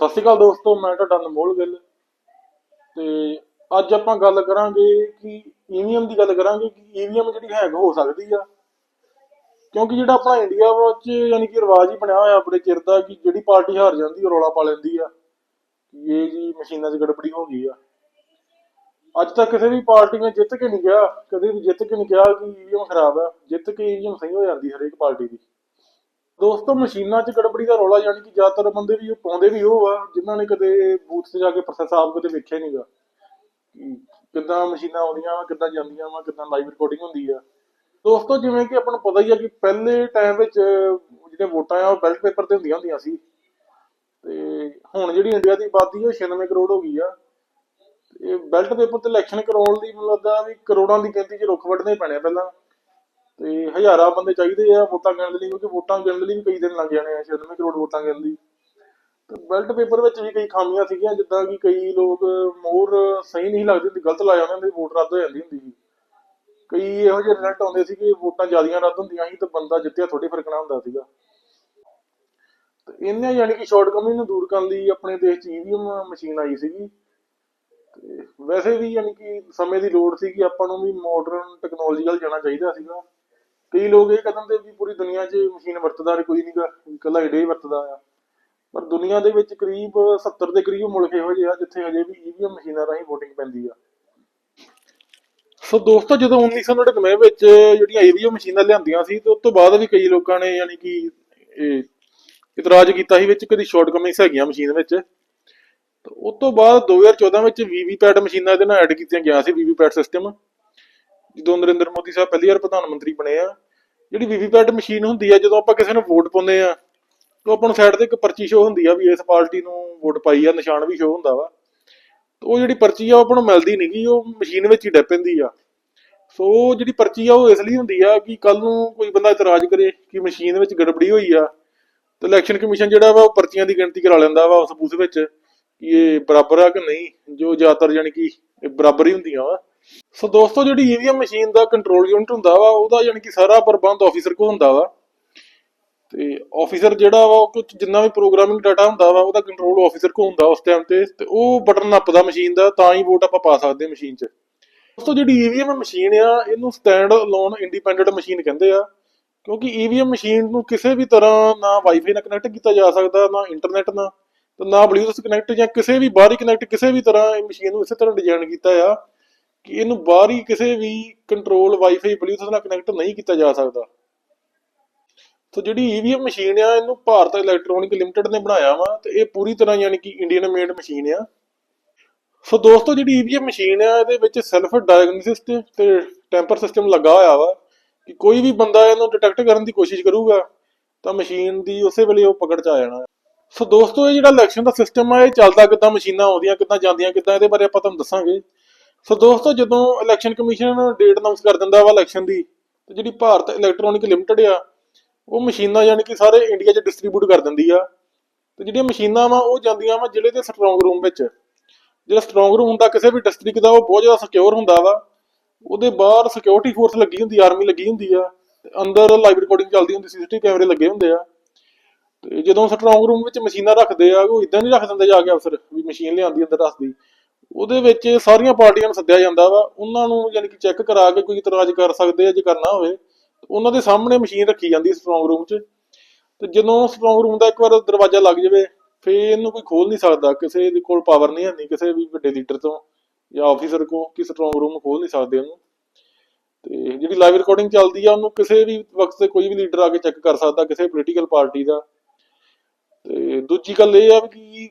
ਸਤਿ ਸ਼੍ਰੀ ਅਕਾਲ ਦੋਸਤੋ, ਮੈਂ ਤੁਹਾਡਾ ਅਨਮੋਲ ਗਿੱਲ। ਤੇ ਅੱਜ ਆਪਾਂ ਗੱਲ ਕਰਾਂਗੇ ਕਿ ਈਵੀਐਮ ਦੀ ਗੱਲ ਕਰਾਂਗੇ ਕਿ ਈਵੀਐਮ ਜਿਹੜੀ ਹੈਗ ਹੋ ਸਕਦੀ ਆ। ਕਿਉਂਕਿ ਜਿਹੜਾ ਆਪਣਾ ਇੰਡੀਆ ਵਿੱਚ ਯਾਨੀ ਕਿ ਰਿਵਾਜ ਹੀ ਬਣਿਆ ਹੋਇਆ ਆਪਣੇ ਚਿਰ ਦਾ ਕਿ ਜਿਹੜੀ ਪਾਰਟੀ ਹਾਰ ਜਾਂਦੀ, ਉਹ ਰੌਲਾ ਪਾ ਲੈਂਦੀ ਆ। ਕਿ ਇਹ ਜੀ ਮਸ਼ੀਨਾਂ 'ਚ ਗੜਬੜੀ ਹੋ ਗਈ ਆ। ਅੱਜ ਤੱਕ ਕਿਸੇ ਵੀ ਪਾਰਟੀ ਨੇ ਜਿੱਤ ਕੇ ਨਹੀਂ ਕਿਹਾ, ਕਦੇ ਵੀ ਜਿੱਤ ਕੇ ਨਹੀਂ ਕਿਹਾ ਕਿ ਈਵੀਐਮ ਖਰਾਬ ਆ। ਜਿੱਤ ਕੇ ਈਵੀਐਮ ਸਹੀ ਹੋ ਜਾਂਦੀ ਹਰੇਕ ਪਾਰਟੀ ਦੀ। ਦੋਸਤੋ, ਮਸ਼ੀਨਾਂ 'ਚ ਗੜਬੜੀ ਦਾ ਰੌਲਾ ਯਾਨੀ ਕਿ ਜ਼ਿਆਦਾਤਰ ਬੰਦੇ ਵੀ ਉਹ ਪਾਉਂਦੇ ਵੀ ਉਹ ਆ, ਜਿਨ੍ਹਾਂ ਨੇ ਕਦੇ ਬੂਥ ਤੇ ਜਾ ਕੇ ਪ੍ਰੋਸੈਸ ਆਪ ਕਦੇ ਵੇਖਿਆ ਨਹੀਂਗਾ ਕਿੱਦਾਂ ਮਸ਼ੀਨਾਂ ਆਉਂਦੀਆਂ ਵਾ, ਕਿੱਦਾਂ ਜਾਂਦੀਆਂ ਵਾ, ਕਿੱਦਾਂ ਲਾਈਵ ਰਿਕਾਰਡਿੰਗ ਹੁੰਦੀ ਆ। ਦੋਸਤੋ, ਜਿਵੇਂ ਕਿ ਆਪਾਂ ਨੂੰ ਪਤਾ ਹੀ ਆ ਕਿ ਪਹਿਲੇ ਟਾਈਮ ਵਿੱਚ ਜਿਹੜੇ ਵੋਟਾਂ ਆ, ਉਹ ਬੈਲਟ ਪੇਪਰ ਤੇ ਹੁੰਦੀਆਂ ਹੁੰਦੀਆਂ ਸੀ। ਤੇ ਹੁਣ ਜਿਹੜੀ ਇੰਡੀਆ ਦੀ ਆਬਾਦੀ ਉਹ 96 ਕਰੋੜ ਹੋ ਗਈ ਆ। ਇਹ ਬੈਲਟ ਪੇਪਰ ਤੇ ਇਲੈਕਸ਼ਨ ਕਰਾਉਣ ਲਈ ਮੈਨੂੰ ਲੱਗਦਾ ਵੀ ਕਰੋੜਾਂ ਦੀ ਗਿਣਤੀ 'ਚ ਰੁੱਖ ਵੱਢਣੇ ਪੈਣੇ ਆ ਪਹਿਲਾਂ। ਤੇ ਹਜ਼ਾਰਾਂ ਬੰਦੇ ਚਾਹੀਦੇ ਆ ਵੋਟਾਂ ਗਿਣਨ ਲਈ, ਕਿਉਂਕਿ ਵੋਟਾਂ ਗਿਣਨ ਲਈ ਵੀ ਕਈ ਦਿਨ ਲੱਗ ਜਾਣੇ ਆ 96 ਕਰੋੜ ਵੋਟਾਂ ਗਿਣਨ ਲਈ। ਬੈਲਟ ਪੇਪਰ ਵਿੱਚ ਵੀ ਕਈ ਖਾਮੀਆਂ ਸੀਗੀਆਂ, ਜਿੱਦਾਂ ਕਿ ਕਈ ਲੋਕ ਮੋਹਰ ਸਹੀ ਨਹੀਂ ਲੱਗਦੀ ਹੁੰਦੀ, ਗਲਤ ਲਾ ਜਾਂਦੇ ਹੁੰਦੇ ਵੋਟ ਰੱਦ ਹੋ ਜਾਂਦੀ ਹੁੰਦੀ ਸੀ। ਕਈ ਇਹੋ ਜਿਹੇ ਰਿਜ਼ਲਟ ਆਉਂਦੇ ਸੀ ਕਿ ਵੋਟਾਂ ਜ਼ਿਆਦੀਆਂ ਰੱਦ ਹੁੰਦੀਆਂ ਸੀ, ਤੇ ਬੰਦਾ ਜਿੱਤਿਆ ਥੋੜੀ ਫ਼ਰਕ ਹੁੰਦਾ ਸੀਗਾ। ਤੇ ਇਹਨੇ ਯਾਨੀ ਕਿ ਸ਼ਾਰਟਕਮਿੰਗ ਨੂੰ ਦੂਰ ਕਰਨ ਲਈ ਆਪਣੇ ਦੇਸ਼ 'ਚ ਈਵੀਐਮ ਮਸ਼ੀਨ ਆਈ ਸੀਗੀ। ਤੇ ਵੈਸੇ ਵੀ ਯਾਨੀ ਕਿ ਸਮੇਂ ਦੀ ਲੋੜ ਸੀ ਕਿ ਆਪਾਂ ਨੂੰ ਵੀ ਮਾਡਰਨ ਟੈਕਨੋਲੋਜੀ ਵੱਲ ਜਾਣਾ ਚਾਹੀਦਾ ਸੀਗਾ। ਕਈ ਲੋਕ ਇਹ ਕਦਮ ਵੀ ਪੂਰੀ ਦੁਨੀਆ 'ਚ ਮਸ਼ੀਨ ਵਰਤਦਾ ਨਹੀਂ ਕੋਈ ਨਹੀਂਗਾ ਇਕੱਲਾ ਇੰਡੀਆ ਹੀ ਵਰਤਦਾ ਆ। ਪਰ ਦੁਨੀਆ ਦੇ ਵਿੱਚ ਕਰੀਬ 70 ਦੇ ਕਰੀਬ ਮੁਲਕ ਇਹੋ ਜਿਹੇ ਆ ਜਿੱਥੇ ਹਜੇ ਵੀ ਈਵੀਐਮ ਮਸ਼ੀਨਾਂ ਰਾਹੀਂ VOTING ਪੈਂਦੀ ਆ। ਸੋ ਦੋਸਤੋ, ਜਦੋਂ 1999 ਵਿੱਚ ਜਿਹੜੀਆਂ ਈਵੀਐਮ ਮਸ਼ੀਨਾਂ ਲਿਆਂਦੀਆਂ ਸੀ ਤੇ ਉਸ ਤੋਂ ਬਾਅਦ ਵੀ ਕਈ ਲੋਕਾਂ ਨੇ ਯਾਨੀ ਕਿ ਇਹ ਇਤਰਾਜ਼ ਕੀਤਾ ਸੀ ਵਿੱਚ ਕਦੀ ਸ਼ਾਰਟਕਮਿੰਗਸ ਹੈਗੀਆਂ ਮਸ਼ੀਨ ਵਿੱਚ। ਉਸ ਤੋਂ ਬਾਅਦ 2014 ਵਿੱਚ ਵੀਵੀਪੈਟ ਮਸ਼ੀਨਾਂ ਇਹਦੇ ਨਾਲ ਐਡ ਕੀਤੀਆਂ ਗਿਆ ਸੀ, ਵੀਵੀਪੈਟ ਸਿਸਟਮ ਜਦੋਂ ਨਰਿੰਦਰ ਮੋਦੀ ਸਾਹਿਬ ਪਹਿਲੀ ਵਾਰ ਪ੍ਰਧਾਨ ਮੰਤਰੀ ਬਣੇ ਆ, ਜਿਹੜੀ ਵੀਵੀਪੈਟ ਮਸ਼ੀਨ ਹੁੰਦੀ ਆ, ਜਦੋਂ ਆਪਾਂ ਕਿਸੇ ਨੂੰ ਵੋਟ ਪਾਉਂਦੇ ਆ, ਤਾਂ ਆਪਾਂ ਨੂੰ ਸਾਈਡ ਤੇ ਇੱਕ ਪਰਚੀ ਸ਼ੋ ਹੁੰਦੀ ਆ ਵੀ ਇਸ ਪਾਰਟੀ ਨੂੰ ਵੋਟ ਪਾਈ ਆ, ਨਿਸ਼ਾਨ ਵੀ ਸ਼ੋ ਹੁੰਦਾ ਵਾ। ਉਹ ਜਿਹੜੀ ਪਰਚੀ ਆ, ਉਹ ਆਪਾਂ ਨੂੰ ਮਿਲਦੀ ਨਹੀਂਗੀ ਉਹ ਮਸ਼ੀਨ ਵਿੱਚ ਹੀ ਡੈ ਪੈਂਦੀ ਆ। ਸੋ ਜਿਹੜੀ ਪਰਚੀ ਆ, ਉਹ ਇਸ ਲਈ ਹੁੰਦੀ ਆ ਕਿ ਕੱਲ ਨੂੰ ਕੋਈ ਬੰਦਾ ਇਤਰਾਜ਼ ਕਰੇ ਕਿ ਮਸ਼ੀਨ ਵਿੱਚ ਗੜਬੜੀ ਹੋਈ ਆ, ਤੇ ਇਲੈਕਸ਼ਨ ਕਮਿਸ਼ਨ ਜਿਹੜਾ ਵਾ, ਉਹ ਪਰਚੀਆਂ ਦੀ ਗਿਣਤੀ ਕਰਾ ਲੈਂਦਾ ਵਾ ਉਸ ਬੂਥ ਵਿੱਚ ਕਿ ਇਹ ਬਰਾਬਰ ਆ ਕਿ ਨਹੀਂ, ਜੋ ਜ਼ਿਆਦਾਤਰ ਯਾਨੀ ਕਿ ਬਰਾਬਰ ਹੀ ਹੁੰਦੀਆਂ ਵਾ। ਸੋ ਦੋਸਤੋ, ਜਿਹੜੀ ਈਵੀਐਮ ਮਸ਼ੀਨ ਦਾ ਕੰਟਰੋਲ ਯੂਨਿਟ ਹੁੰਦਾ ਵਾ, ਉਹਦਾ ਯਾਨੀ ਕਿ ਸਾਰਾ ਪ੍ਰਬੰਧ ਆਫੀਸਰ ਕੋਲ ਹੁੰਦਾ ਵਾ। ਤੇ ਆਫੀਸਰ ਜਿਹੜਾ ਵਾ, ਉਹ ਜਿੰਨਾ ਵੀ ਪ੍ਰੋਗਰਾਮਿੰਗ ਡਾਟਾ ਹੁੰਦਾ ਵਾ, ਉਹਦਾ ਕੰਟਰੋਲ ਆਫੀਸਰ ਕੋਲ ਹੁੰਦਾ ਉਸ ਟਾਈਮ ਤੇ ਤੇ ਉਹ ਬਟਨ ਨੱਪਦਾ ਮਸ਼ੀਨ ਦਾ, ਤਾਂ ਹੀ ਵੋਟ ਆਪਾਂ ਪਾ ਸਕਦੇ ਮਸ਼ੀਨ 'ਚ। ਦੋਸਤੋ, ਜਿਹੜੀ ਈਵੀਐਮ ਮਸ਼ੀਨ ਆ, ਇਹਨੂੰ ਸਟੈਂਡ ਅਲੋਨ ਇੰਡੀਪੈਂਡੈਂਟ ਮਸ਼ੀਨ ਕਹਿੰਦੇ ਆ। ਕਿਉਂਕਿ ਈਵੀਐਮ ਮਸ਼ੀਨ ਨੂੰ ਕਿਸੇ ਵੀ ਤਰ੍ਹਾਂ ਨਾ ਵਾਈਫਾਈ ਨਾਲ ਕਨੈਕਟ ਕੀਤਾ ਜਾ ਸਕਦਾ, ਨਾ ਇੰਟਰਨੈਟ ਨਾਲ, ਤੇ ਨਾ ਬਲੂਟੁੱਥ ਕਨੈਕਟ ਜਾਂ ਕਿਸੇ ਵੀ ਬਾਹਰੀ ਕਨੈਕਟ ਕਿਸੇ ਵੀ ਤਰ੍ਹਾਂ ਇਹ ਮਸ਼ੀਨ ਨੂੰ ਇਸੇ ਤਰ੍ਹਾਂ ਡਿਜ਼ਾਈਨ ਕੀਤਾ ਆ। ਕਿ ਇਹਨੂੰ ਬਾਹਰੀ ਕਿਸੇ ਵੀ ਕੰਟਰੋਲ ਵਾਈਫਾਈ ਬਲੂਟੁੱਥ ਨਾਲ ਕਨੈਕਟ ਨਹੀਂ ਕੀਤਾ ਜਾ ਸਕਦਾ। ਸੋ ਜਿਹੜੀ ਈਵੀਐਮ ਮਸ਼ੀਨ ਆ, ਇਹਨੂੰ ਭਾਰਤ ਇਲੈਕਟ੍ਰੋਨਿਕ ਲਿਮਟਿਡ ਨੇ ਬਣਾਇਆ ਵਾ, ਤੇ ਇਹ ਪੂਰੀ ਤਰ੍ਹਾਂ ਯਾਨੀ ਕਿ ਇੰਡੀਅਨ ਮੇਡ ਮਸ਼ੀਨ ਆ। ਸੋ ਦੋਸਤੋ, ਜਿਹੜੀ ਈਵੀਐਮ ਮਸ਼ੀਨ ਆ, ਇਹਦੇ ਵਿੱਚ ਸੈਲਫ ਡਾਇਗਨੋਸਿਸ ਤੇ ਟੈਂਪਰ ਸਿਸਟਮ ਲੱਗਾ ਹੋਇਆ ਵਾ, ਕਿ ਕੋਈ ਵੀ ਬੰਦਾ ਇਹਨੂੰ ਡਿਟੈਕਟ ਕਰਨ ਦੀ ਕੋਸ਼ਿਸ਼ ਕਰੂਗਾ, ਤਾਂ ਮਸ਼ੀਨ ਦੀ ਉਸੇ ਵੇਲੇ ਉਹ ਪਕੜ ਚ ਆ ਜਾਣਾ। ਸੋ ਦੋਸਤੋ, ਇਹ ਜਿਹੜਾ ਇਲੈਕਸ਼ਨ ਦਾ ਸਿਸਟਮ ਆ, ਇਹ ਚੱਲਦਾ ਕਿਦਾਂ, ਮਸ਼ੀਨਾਂ ਆਉਂਦੀਆਂ ਕਿੱਦਾਂ, ਜਾਂਦੀਆਂ ਕਿੱਦਾਂ, ਇਹਦੇ ਬਾਰੇ ਆਪਾਂ ਤੁਹਾਨੂੰ ਦੱਸਾਂਗੇ। ਸੋ ਦੋਸਤੋ, ਜਦੋਂ ਇਲੈਕਸ਼ਨ ਕਮਿਸ਼ਨ ਡੇਟ ਅਨਾਉਂਸ ਕਰ ਦਿੰਦਾ ਵਾ ਇਲੈਕਸ਼ਨ ਦੀ, ਤੇ ਜਿਹੜੀ ਭਾਰਤ ਇਲੈਕਟ੍ਰੋਨਿਕ ਲਿਮਟਿਡ ਆ, ਉਹ ਮਸ਼ੀਨਾਂ ਯਾਨੀ ਕਿ ਸਾਰੇ ਇੰਡੀਆ 'ਚ ਡਿਸਟ੍ਰੀਬਿਊਟ ਕਰ ਦਿੰਦੀ ਆ। ਤੇ ਜਿਹੜੀਆਂ ਮਸ਼ੀਨਾਂ ਵਾ, ਉਹ ਜਾਂਦੀਆਂ ਵਾ ਜ਼ਿਲ੍ਹੇ ਦੇ ਸਟਰੋਂਗ ਰੂਮ ਵਿੱਚ। ਜਿਹੜਾ ਸਟਰੋਂਗ ਰੂਮ ਹੁੰਦਾ, ਕਿਸੇ ਵੀ ਡਿਸਟ੍ਰਿਕਟ ਦਾ, ਉਹ ਬਹੁਤ ਜ਼ਿਆਦਾ ਸਿਕਿਉਰ ਹੁੰਦਾ ਵਾ। ਉਹਦੇ ਬਾਹਰ ਸਿਕਿਉਰਿਟੀ ਫੋਰਸ ਲੱਗੀ ਹੁੰਦੀ ਆਰਮੀ ਲੱਗੀ ਹੁੰਦੀ ਆ। ਤੇ ਅੰਦਰ ਲਾਈਵ ਰਿਕਾਰਡਿੰਗ ਚੱਲਦੀ ਹੁੰਦੀ ਸੀਸੀਟੀਵੀ ਕੈਮਰੇ ਲੱਗੇ ਹੁੰਦੇ ਆ। ਤੇ ਜਦੋਂ ਸਟਰੋਂਗ ਰੂਮ ਵਿੱਚ ਮਸ਼ੀਨਾਂ ਰੱਖਦੇ ਆ, ਉਹ ਇਦਾਂ ਨਹੀਂ ਰੱਖ ਦਿੰਦੇ ਜਾ ਕੇ ਅਫਸਰ, ਵੀ ਮਸ਼ੀਨ ਲਿਆਂਦੀ, ਅੰਦਰ ਰੱਖਦੀ। ਉਹਦੇ ਵਿੱਚ ਸਾਰੀਆਂ ਪਾਰਟੀਆਂ ਨੂੰ ਸੱਦਿਆ ਜਾਂਦਾ ਵਾ। ਉਹਨਾਂ ਨੂੰ ਯਾਨੀ ਕਿ ਚੈੱਕ ਕਰਾ ਕੇ ਕੋਈ ਇਤਰਾਜ਼ ਕਰ ਸਕਦੇ ਆ ਜੇ ਕਰਨਾ ਹੋਵੇ ਉਹਨਾਂ ਦੇ ਸਾਹਮਣੇ ਮਸ਼ੀਨ ਰੱਖੀ ਜਾਂਦੀ ਸਟਰੋਂਗ ਰੂਮ 'ਚ। ਤੇ ਜਦੋਂ ਸਟਰੋਂਗ ਰੂਮ ਦਾ ਇੱਕ ਵਾਰ ਦਰਵਾਜ਼ਾ ਲੱਗ ਜਾਵੇ, ਫੇਰ ਇਹਨੂੰ ਕੋਈ ਖੋਲ ਨਹੀਂ ਸਕਦਾ। ਕਿਸੇ ਦੇ ਕੋਲ ਪਾਵਰ ਨਹੀਂ ਹੁੰਦੀ ਕਿਸੇ ਵੀ ਵੱਡੇ ਲੀਡਰ ਤੋਂ ਜਾਂ ਆਫੀਸਰ ਕੋ ਕਿ ਸਟਰੋਂਗ ਰੂਮ ਖੋਲ ਨਹੀਂ ਸਕਦੇ ਉਹਨੂੰ। ਤੇ ਜਿਹੜੀ ਲਾਈਵ ਰਿਕਾਰਡਿੰਗ ਚੱਲਦੀ ਆ, ਉਹਨੂੰ ਕਿਸੇ ਵੀ ਵਕਤ ਤੇ ਕੋਈ ਵੀ ਲੀਡਰ ਆ ਕੇ ਚੈੱਕ ਕਰ ਸਕਦਾ, ਕਿਸੇ ਪੋਲੀਟੀਕਲ ਪਾਰਟੀ ਦਾ। ਤੇ ਦੂਜੀ ਗੱਲ ਇਹ ਆ ਕਿ